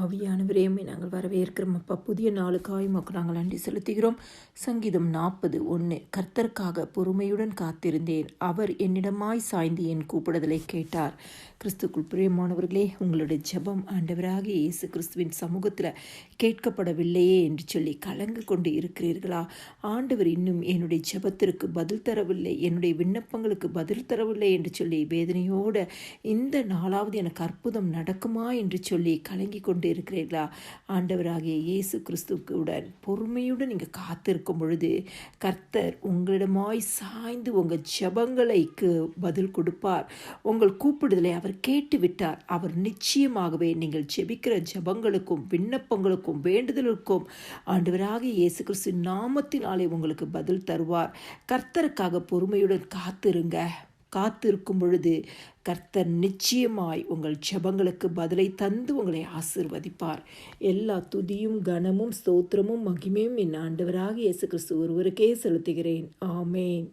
ஆவியானவரையுமே நாங்கள் வரவேற்கிறோம். அப்பா புதிய நாளுக்காய் உமக்கு நாங்கள் நன்றி செலுத்துகிறோம். சங்கீதம் நாற்பது ஒன்று கர்த்தருக்காக பொறுமையுடன் காத்திருந்தேன். அவர் என்னிடமாய் சாய்ந்து என் கூப்பிடுதலை கேட்டார். கிறிஸ்துக்குள் பிரியமானவர்களே உங்களுடைய ஜெபம் ஆண்டவராக இயேசு கிறிஸ்துவின் சமூகத்தில் கேட்கப்படவில்லையே என்று சொல்லி கலங்கு கொண்டு இருக்கிறீர்களா? ஆண்டவர் இன்னும் என்னுடைய ஜெபத்திற்கு பதில் தரவில்லை. என்னுடைய விண்ணப்பங்களுக்கு பதில் தரவில்லை என்று சொல்லி வேதனையோடு இந்த நாளாவது எனக்கு அற்புதம் நடக்குமா என்று சொல்லி கலங்கி கொண்டு இருக்கிறீர்களா? ஆண்டவராகிய இயேசு கிறிஸ்துவுடன் பொறுமையுடன் நீங்கள் காத்திருக்கும் பொழுது கர்த்தர் உங்களிடமாய் சாய்ந்து உங்கள் ஜபங்களைக்கு பதில் கொடுப்பார். உங்கள் கூப்பிடுதலை அவர் கேட்டு விட்டார் அவர் நிச்சயமாகவே நீங்கள் ஜெபிக்கிற ஜெபங்களுக்கும் விண்ணப்பங்களுக்கும் வேண்டுதலுக்கும் ஆண்டவராக இயேசு கிறிஸ்து நாமத்தினாலே உங்களுக்கு பதில் தருவார். கர்த்தருக்காக பொறுமையுடன் காத்திருங்க. காத்திருக்கும் பொழுது கர்த்தர் நிச்சயமாய் உங்கள் ஜெபங்களுக்கு பதிலை தந்து உங்களை ஆசிர்வதிப்பார். எல்லா துதியும் கனமும் ஸ்தோத்திரமும் மகிமையும் என் ஆண்டவராக இயேசு கிறிஸ்து ஒருவருக்கே செலுத்துகிறேன். ஆமேன்.